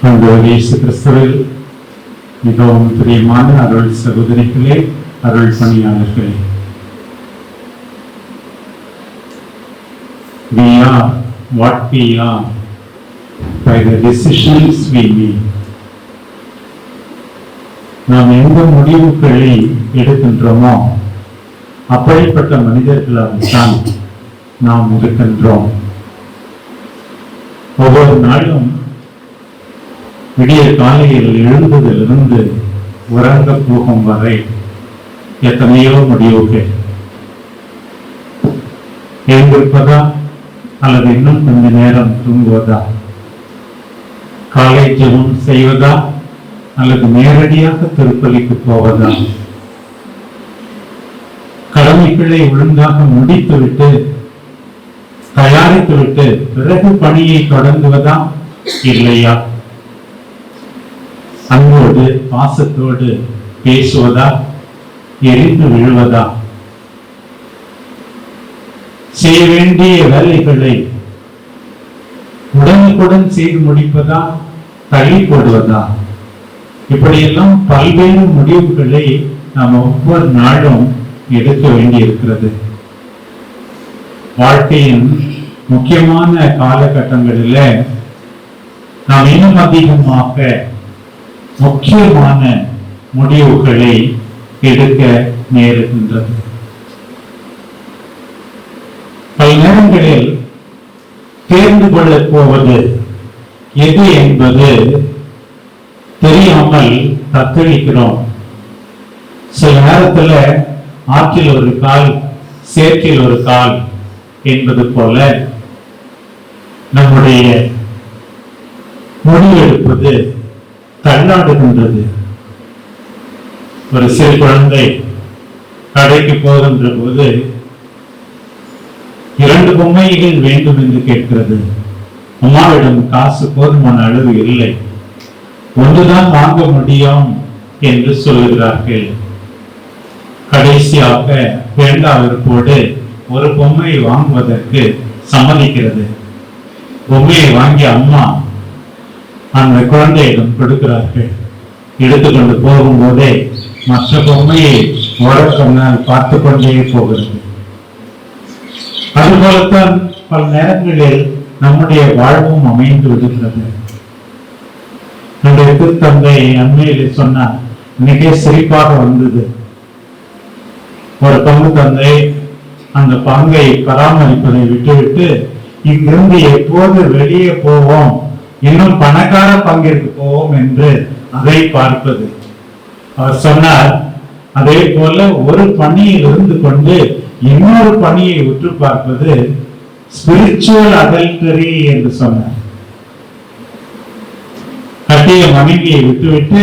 ஆண்டவர் இயேசு கிறிஸ்துவில் மிகவும் பிரியமான அருள் சகோதரிகளே அருள் பணியாளர்களே We are what we are by the decisions we make. நாம் எந்த முடிவுகளை எடுக்கின்றோமோ அப்படிப்பட்ட மனிதர்களாகத்தான் நாம் இருக்கின்றோம் ஒவ்வொரு நாளும் விடிய காலையில் எழுந்ததிலிருந்து உறங்க போகும் வரை எத்தனையோ முடிவுகள். எழுந்திருப்பதா அல்லது இன்னும் கொஞ்ச நேரம் தூங்குவதா? காலை ஜெபம் செய்வதா அல்லது நேரடியாக திருப்பலிக்கு போவதா? கடமைகளை ஒழுங்காக முடித்துவிட்டு தயாரித்துவிட்டு பிறகு பணியை தொடங்குவதா இல்லையா? அன்போடு பாசத்தோடு பேசுவதா? எரிந்து விழுவதா? செய்ய வேண்டிய வேலைகளை உடனுக்குடன் செய்து முடிப்பதா? தள்ளி போடுவதா? இப்படியெல்லாம் பல்வேறு முடிவுகளை நாம் ஒவ்வொரு நாளும் எடுக்க வேண்டியிருக்கிறது. வாழ்க்கையின் முக்கியமான காலகட்டங்களில் நாம் இன்னும் அதிகமாக முக்கியமான முடிவுகளை எடுக்க நேருகின்றது. பல நேரங்களில் தேர்ந்து கொள்ளப் போவது எது என்பது தெரியாமல் தத்தளிக்கிறோம். சில நேரத்துல ஆற்றில் ஒரு கால் சேற்றில் ஒரு கால் என்பது போல நம்முடைய முடிவெடுப்பது தள்ளாடுகின்றது ஒரு சிறு குழந்தை கடைக்கு போகின்ற போது இரண்டு பொம்மைகள் வேண்டும் என்று கேட்கிறது. அம்மாவிடம் காசு போதுமான அளவு இல்லை. ஒன்றுதான் வாங்க முடியும் என்று சொல்லுகிறார்கள். கடைசியாக வேண்டாவிற்போடு ஒரு பொம்மையை வாங்குவதற்கு சம்மதிக்கிறது. பொம்மையை வாங்கிய அம்மா அந்த குழந்தையிடம் கொடுக்கிறார்கள். எடுத்துக்கொண்டு போகும்போதே மற்ற பொம்மையை ஓடச் பார்த்து கொண்டே போகிறது. அதுபோலத்தான் பல நேரங்களில் நம்முடைய வாழ்வும் அமைந்து விடுகிறது. நம்முடைய திருத்தந்தை அண்மையில் சொன்னார் மிக சிரிப்பாக வந்தது. ஒரு பங்கு தந்தை அந்த பங்கை பராமரிப்பதை விட்டுவிட்டு இங்கிருந்து எப்போது வெளியே போவோம்? இன்னும் பணக்கார பங்கிற்கு போவோம் என்று அதை பார்ப்பது. அவர் சொன்னார் அதே போல ஒரு பணியில் இருந்து கொண்டு இன்னொரு பணியை உற்று பார்ப்பது ஸ்பிரிச்சுவல் அடல்டரி என்று சொன்னார். கட்டிய மனைவியை விட்டுவிட்டு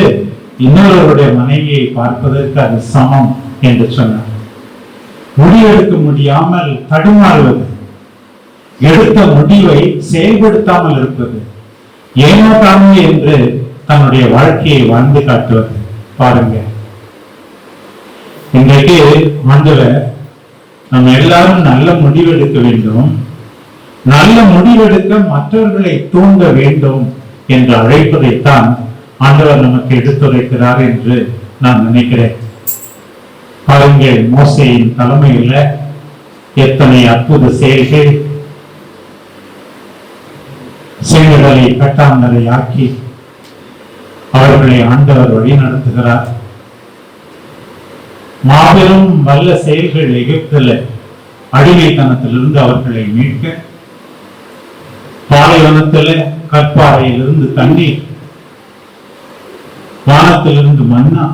இன்னொருவருடைய மனைவியை பார்ப்பதற்கு அது சமம் என்று சொன்னார். முடிவெடுக்க முடியாமல் தடுமாறுவது எடுத்த முடிவை செயல்படுத்தாமல் இருப்பது ஏமாற்றாமை என்று தன்னுடைய வாழ்க்கையை வாழ்ந்து காட்டுவது. பாருங்க. இன்றைக்கு ஆண்டவர் நம்ம எல்லாரும் நல்ல முடிவெடுக்க வேண்டும். நல்ல முடிவெடுக்க மற்றவர்களை தூண்ட வேண்டும் என்று அழைப்பதைத்தான் ஆண்டவர் நமக்கு எடுத்துரைக்கிறார் என்று நான் நினைக்கிறேன். பாருங்கள் மோசையின் தலைமையில் எத்தனை அற்புத செயல்கள் செயல்களை கட்டாந்தரை ஆக்கி அவர்களை ஆண்டவர் வழி நடத்துகிறார். மாபெரும் வல்ல செயல்கள் எகிப்தில் அடிமைத்தனத்திலிருந்து அவர்களை மீட்க பாலைவனத்தில் கற்பாறையிலிருந்து தண்ணீர் வானத்திலிருந்து மன்னா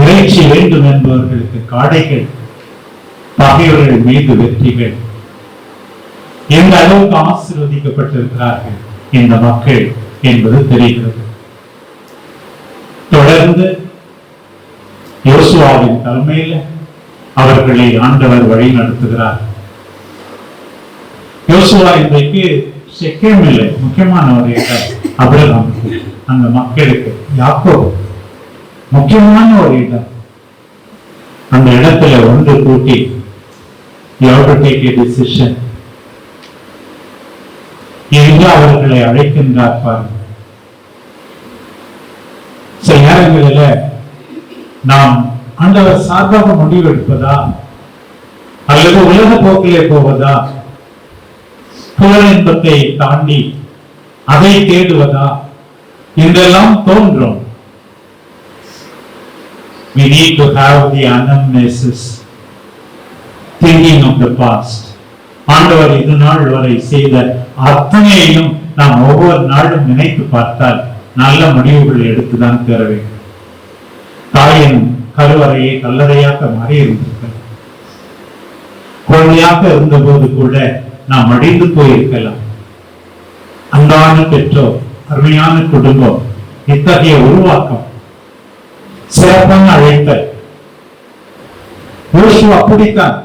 இறைச்சி வேண்டும் என்பவர்களுக்கு காடைகள் பகைவர்கள் மீது வெற்றிகள். எந்த அளவுக்கு ஆசீர்வதிக்கப்பட்டிருக்கிறார்கள் இந்த மக்கள் என்பது தெரிகிறது. தொடர்ந்து யோசுவாவின் தலைமையில் அவர்களை ஆண்டவர் வழி நடத்துகிறார். யோசுவா இன்றைக்கு செக்கம் இல்லை முக்கியமான ஒரு இடம் அபிரகாம் அந்த மக்களுக்கு யாக்கோ முக்கியமான ஒரு இடம் அந்த இடத்துல ஒன்று கூட்டி you have to ஐயா அவர்களை அழைக்கின்றார் பாருங்கள் சில நேரங்களில் நாம் ஆண்டவர் சார்பாக முடிவு எடுப்பதா அல்லது உலக போக்கிலே போவதா? புகழ் இன்பத்தை தாண்டி அதை தேடுவதா? என்றெல்லாம் தோன்றும். We need to have the anamnesis, thinking of the past. ஆண்டவர் இது நாள் வரை செய்த அத்தனையையும் நாம் ஒவ்வொரு நாளும் நினைத்து பார்த்தால் நல்ல முடிவுகள் எடுத்துதான் பெற வேண்டும். தாயின் கருவறையை கல்லறையாக மாறி இருந்திருக்கிறது குழந்தையாக இருந்தபோது கூட நாம் அடிந்து போயிருக்கலாம். அன்பான பெற்றோர் அருமையான குடும்பம் இத்தகைய உருவாக்கம் சிறப்பான அழைத்தல் யோசு அப்படித்தான்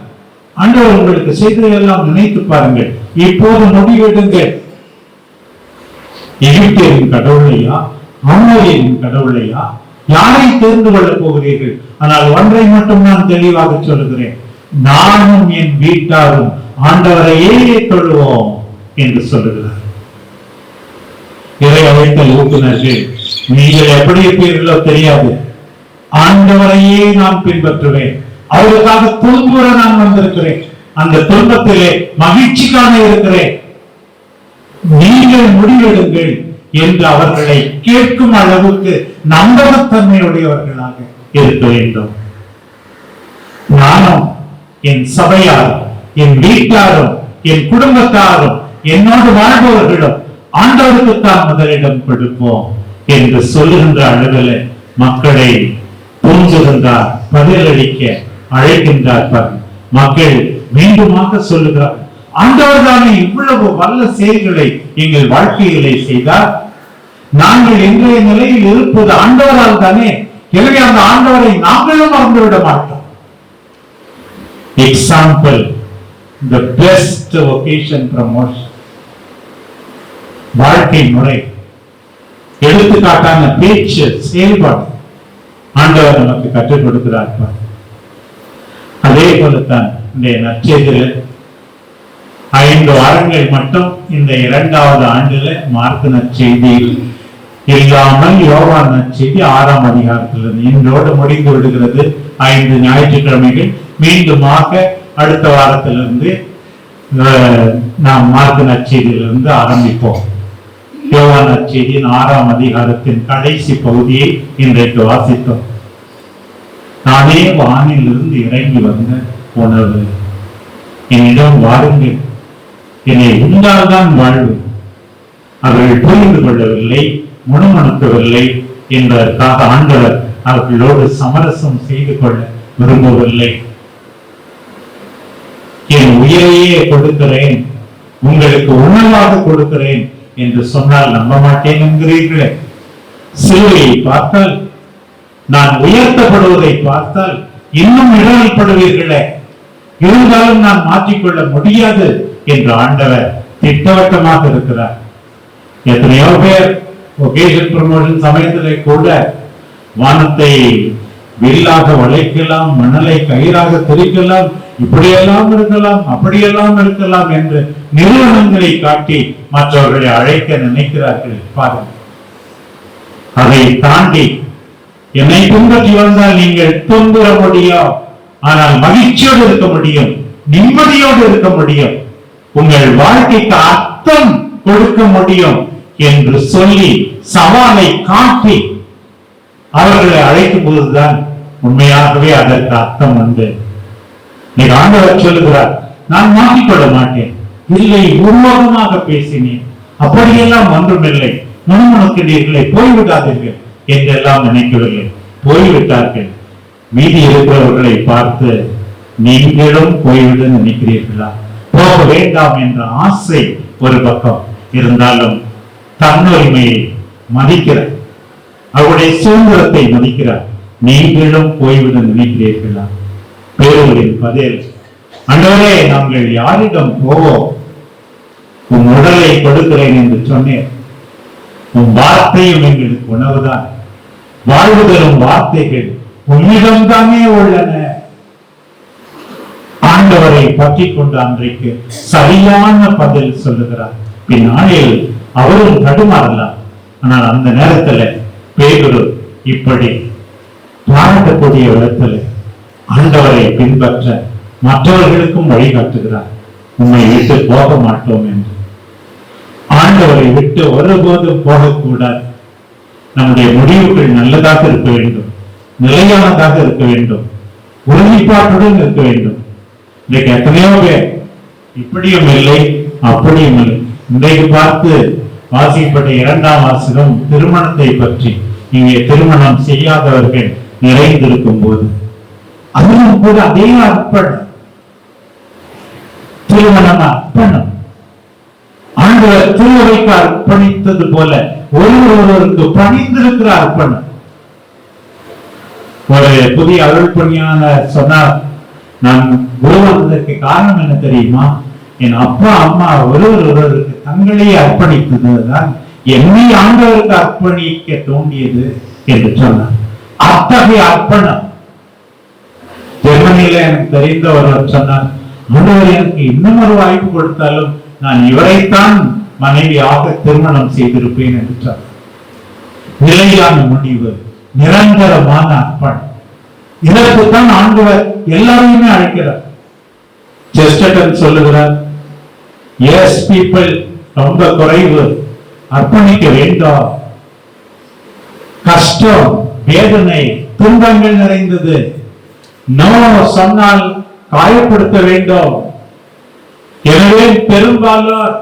ஆண்டவர் உங்களுக்கு செய்ததையெல்லாம் நினைத்து பாருங்கள். இப்போது முடிவெடுங்கள் எகிப்தியரின் கடவுளையா அமோரியரின் கடவுளையா யாரை தெரிந்து கொள்ளப் போகிறீர்கள்? ஆனால் ஒன்றை மட்டும் நான் தெளிவாக சொல்லுகிறேன். நானும் என் வீட்டாரும் ஆண்டவரையே தொழுவோம் என்று சொல்லுகிறார். இறை அழைத்தல் ஊக்குநர்கள் நீங்கள் எப்படி இருப்பீர்களோ தெரியாது. ஆண்டவரையே நான் பின்பற்றுவேன். அவர்களுக்காக துன்புற நான் வந்திருக்கிறேன். அந்த துன்பத்திலே மகிழ்ச்சி காண இருக்கிறேன். நீங்கள் முடிவெடுங்கள் என்று அவர்களை கேட்கும் அளவுக்கு நம்பகத்தன்மையுடையவர்களாக இருக்க வேண்டும். நானும் என் சபையாரும் என் வீட்டாரும் என் குடும்பத்தாரும் என்னோடு வாழ்பவர்களும் ஆண்டவருக்கு தான் முதலிடம் கொடுப்போம் என்று சொல்லுகின்ற அளவில் மக்களை தூங்குகின்றார் பதிலளிக்க அழைக்கின்றார் மக்கள் மீண்டுமாக சொல்லுகிறார் ஆண்டவர் தானே இவ்வளவு வல்ல செயல்களை எங்கள் வாழ்க்கையிலே செய்தார். நாங்கள் இன்றைய நிலையில் இருப்பது ஆண்டவரால் தானே. எனவே அந்த ஆண்டவரை நாங்களும் மறந்துவிட மாட்டோம். Example the best occasion promotion வாழ்க்கை முறை. எடுத்துக்காட்டான பேச்சு செயல்பாடு. ஆண்டவர் நமக்கு கற்றுக் கொடுக்கிறார். அதே போலத்தான் இந்த நற்செய்தியில் ஐந்து வாரங்கள் மட்டும் இந்த இரண்டாவது ஆண்டுல மார்க் நற்செய்தியில் இல்லாமல் யோகா நற்செய்தி ஆறாம் அதிகாரத்தில் இன்றோடு முடிந்து விடுகிறது ஐந்து ஞாயிற்றுக்கிழமைகள். மீண்டுமாக அடுத்த வாரத்திலிருந்து அஹ், நாம் மார்க் நற்செய்தியிலிருந்து ஆரம்பிப்போம். யோகா நற்செய்தியின் ஆறாம் அதிகாரத்தின் கடைசி பகுதியை இன்றைக்கு வாசித்தோம். தானே வானிலிருந்து இறங்கி வந்த உணவு. என்னிடம் வாருங்கள். என்னை உண்டால்தான் வாழ்வு. அவர்கள் புரிந்து கொள்ளவில்லை முணுமுணுக்கவில்லை என்பதற்காக ஆண்டவர் அவர்களோடு சமரசம் செய்து கொள்ள விரும்பவில்லை. என் உயிரையே கொடுக்கிறேன். உங்களுக்கு உணவாக கொடுக்கிறேன் என்று சொன்னால் நம்ப மாட்டேன் என்கிறீர்களே. சிலுவையை பார்த்தால் நான் உயர்த்தப்படுவதை பார்த்தால் இன்னும் இடரல்படுவீர்களே இருந்தாலும் நான் மாற்றிக்கொள்ள முடியாது என்று ஆண்டவர் திட்டவட்டமாக இருக்கிறார். எத்தனையோ பேர் ஒகேஷன் ப்ரமோஷன் சமயத்திலே கூட வானத்தை வில்லாக வளைக்கலாம் மணலை கயிறாக தெரிக்கலாம் இப்படியெல்லாம் இருக்கலாம் அப்படியெல்லாம் இருக்கலாம் என்று நிறுவனங்களை காட்டி மற்றவர்களை அழைக்க நினைக்கிறார்கள். பாருங்கள். அதை தாண்டி என்னை பின்பற்றி வந்தால் நீங்கள் துன்புற முடியும். ஆனால் மகிழ்ச்சியோடு இருக்க முடியும். நிம்மதியோடு இருக்க முடியும். உங்கள் வாழ்க்கைக்கு அர்த்தம் கொடுக்க முடியும் என்று சொல்லி சவாலை காட்டி அவர்களை அழைக்கும் போதுதான் உண்மையாகவே அதற்கு அர்த்தம் வந்து நீங்க ஆண்டவர் சொல்லுகிறார் நான் மாற்றிக்கொள்ள மாட்டேன். இல்லை உருவகமாக பேசினேன். அப்படியெல்லாம் ஒன்றுமில்லை. முணுமுணுக்கிறீர்களே போய்விடாதீர்கள் என்றெல்லாம் நினைக்கவில்லை. போய்விட்டார்கள். மீதி இருக்கிறவர்களை பார்த்து நீங்களும் போய்விட நினைக்கிறீர்களா போக வேண்டாம் என்ற ஆசை ஒரு பக்கம் இருந்தாலும் தன்னுரிமையை மதிக்கிறார். அவருடைய சுதந்திரத்தை மதிக்கிறார். நீங்களும் போய்விட நினைக்கிறீர்களா பேருவரின் பதில் அன்றவரே நாங்கள் யாரிடம் போவோம்? உன் உடலை கொடுக்கிறேன் என்று சொன்னேன். உன் வார்த்தையும் எங்களுக்கு உணவுதான். வாழ்வு தரும் வார்த்தைகள் உன்னிடம் தானே உள்ளன. ஆண்டவரை பற்றி கொண்ட அன்றைக்கு சரியான பதில் சொல்லுகிறார். பின்னாளில் அவரும் தடுமாறலாம். ஆனால் அந்த நேரத்துல பேதுரு இப்படி பாராட்டக்கூடிய விதத்தில் ஆண்டவரை பின்பற்ற மற்றவர்களுக்கும் வழிகாட்டுகிறார். உண்மை விட்டு போக மாட்டோம் என்று. ஆண்டவரை விட்டு ஒருபோதும் போகக்கூடாது. நம்முடைய முடிவுகள் நல்லதாக இருக்க வேண்டும். நிலையானதாக இருக்க வேண்டும். உறுதிப்பாட்டுடன் இருக்க வேண்டும். இன்றைக்கு எத்தனையோ பேர் இப்படியும் இல்லை அப்படியும் இல்லை. இன்றைக்கு பார்த்து வாசிக்கப்பட்ட இரண்டாம் வாசகம் திருமணத்தை பற்றி இங்கே திருமணம் செய்யாதவர்கள் நிறைந்திருக்கும் போது அதுவும் கூட அதே அர்ப்பணம். திருமணம் அர்ப்பணம். ஆண்டவர் திருவரைக்கு அர்ப்பணித்தது போல ஒருவர் ஒருவருக்கு பணிந்திருக்கிற அர்ப்பணம் ஒரு புதிய அருள் பணியாளர் சொன்னார் நான் குரு காரணம் என்ன தெரியுமா? என் அப்பா அம்மா ஒருவர் ஒருவருக்கு தங்களையே அர்ப்பணித்ததுதான் என்னை ஆண்டவருக்கு அர்ப்பணிக்க தோண்டியது என்று சொன்னார். அத்தகைய அர்ப்பணம். ஜெர்மனியில எனக்கு தெரிந்த ஒருவர் சொன்னார் ஆண்டவர் எனக்கு இன்னும் ஒரு வாய்ப்பு கொடுத்தாலும் நான் இவரைத்தான் மனைவியாக திருமணம் செய்திருப்பேன் என்றார் நிலையான முடிவு நிரந்தரமான அர்ப்பணம். இதற்கு தான் ஆண்டவர் எல்லாரையுமே அழைக்கிறார். ஜெஸ்டன் சொல்லுகிறார். எஸ் பீப்பிள் ரொம்ப குறைவு. அர்ப்பணிக்க வேண்டாம். கஷ்டம் வேதனை துன்பங்கள் நிறைந்தது. நோ சொன்னால் காயப்படுத்த வேண்டும். எனவே பெரும்பாலும்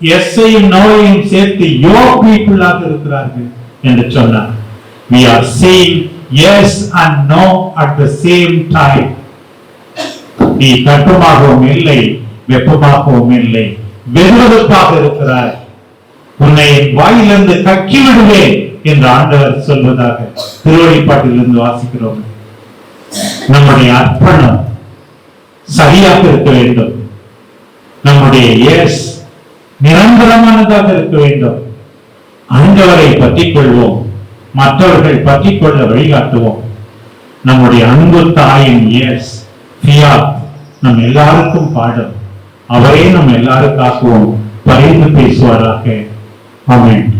எஸ்ஐயும் நோயையும் சேர்த்து யோ பீப்புளாக இருக்கிறார்கள் என்று சொன்னார். We are saying yes and no at the same time. நீ கட்டுமாகவும் இல்லை வெப்பமாகவும் இல்லை வெறுவெறுப்பாக இருக்கிறாய். உன்னை என் வாயிலிருந்து கக்கி விடுவேன் என்று ஆண்டவர் சொல்வதாக திருவழிப்பாட்டிலிருந்து வாசிக்கிறோம். நம்முடைய அர்ப்பணம் சரியாக இருக்க வேண்டும். நம்முடைய எஸ் நிரந்தரமானதாக இருக்க வேண்டும். ஆண்டவரை பற்றிக் கொள்வோம் மற்றவர்கள் பற்றி கொள்ள வழிகாட்டுவோம். நம்முடைய அன்பு தாயின் எஸ் பியா நம் எல்லாருக்கும் பாடும். அவரே நம் எல்லாருக்காகவும் பரிந்து பேசுவாராக. ஆமென்.